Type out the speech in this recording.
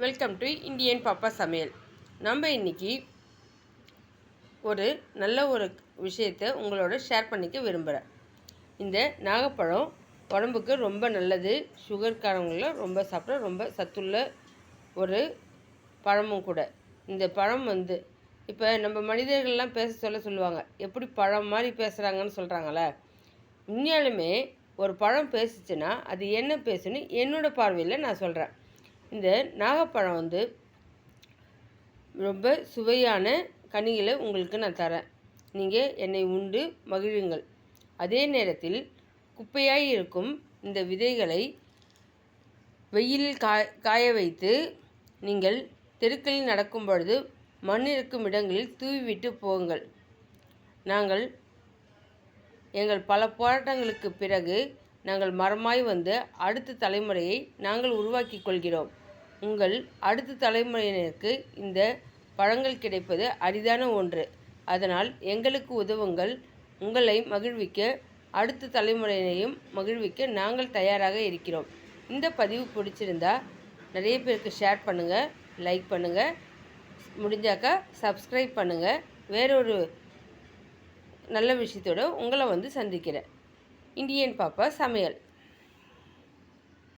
Welcome to Indian பாப்பா சமையல் நம்ம இன்றைக்கி ஒரு நல்ல ஒரு விஷயத்தை உங்களோட ஷேர் பண்ணிக்க விரும்புகிறேன் இந்த நாகப்பழம் உடம்புக்கு ரொம்ப நல்லது சுகர்காரங்கள ரொம்ப சாப்பிட ரொம்ப சத்துள்ள ஒரு பழமும் கூட. இந்த பழம் வந்து இப்போ நம்ம மனிதர்கள்லாம் பேச சொல்ல சொல்லுவாங்க எப்படி பழம் மாதிரி பேசுகிறாங்கன்னு சொல்கிறாங்களே உண்மையாலுமே ஒரு பழம் பேசுச்சுன்னா அது என்ன பேசுன்னு என்னோடய பார்வையில் நான் சொல்கிறேன் இந்த நாகப்பழம் வந்து ரொம்ப சுவையான கனிகளை உங்களுக்கு நான் தரேன். நீங்கள் என்னை உண்டு மகிழுங்கள். அதே நேரத்தில் குப்பையாய் இருக்கும் இந்த விதைகளை வெயிலில் காய காய வைத்து நீங்கள் தெருக்களில் நடக்கும் பொழுது மண் இருக்கும் இடங்களில் தூவிவிட்டு போங்கள். நாங்கள் எங்கள் பல போராட்டங்களுக்கு பிறகு நாங்கள் மரமாய் வந்து அடுத்த தலைமுறையை நாங்கள் உருவாக்கி கொள்கிறோம். உங்கள் அடுத்த தலைமுறையினருக்கு இந்த பழங்கள் கிடைப்பது அரிதான ஒன்று. அதனால் எங்களுக்கு உதவுங்கள். உங்களை மகிழ்விக்க அடுத்த தலைமுறையினையும் மகிழ்விக்க நாங்கள் தயாராக இருக்கிறோம். இந்த பதிவு பிடிச்சிருந்தா நிறைய பேருக்கு ஷேர் பண்ணுங்கள் லைக் பண்ணுங்கள் முடிஞ்சாக்கா சப்ஸ்கிரைப் பண்ணுங்கள் வேறொரு நல்ல விஷயத்தோட உங்களை வந்து சந்திக்கிறேன். இந்தியன் பாப்பா சமையல்.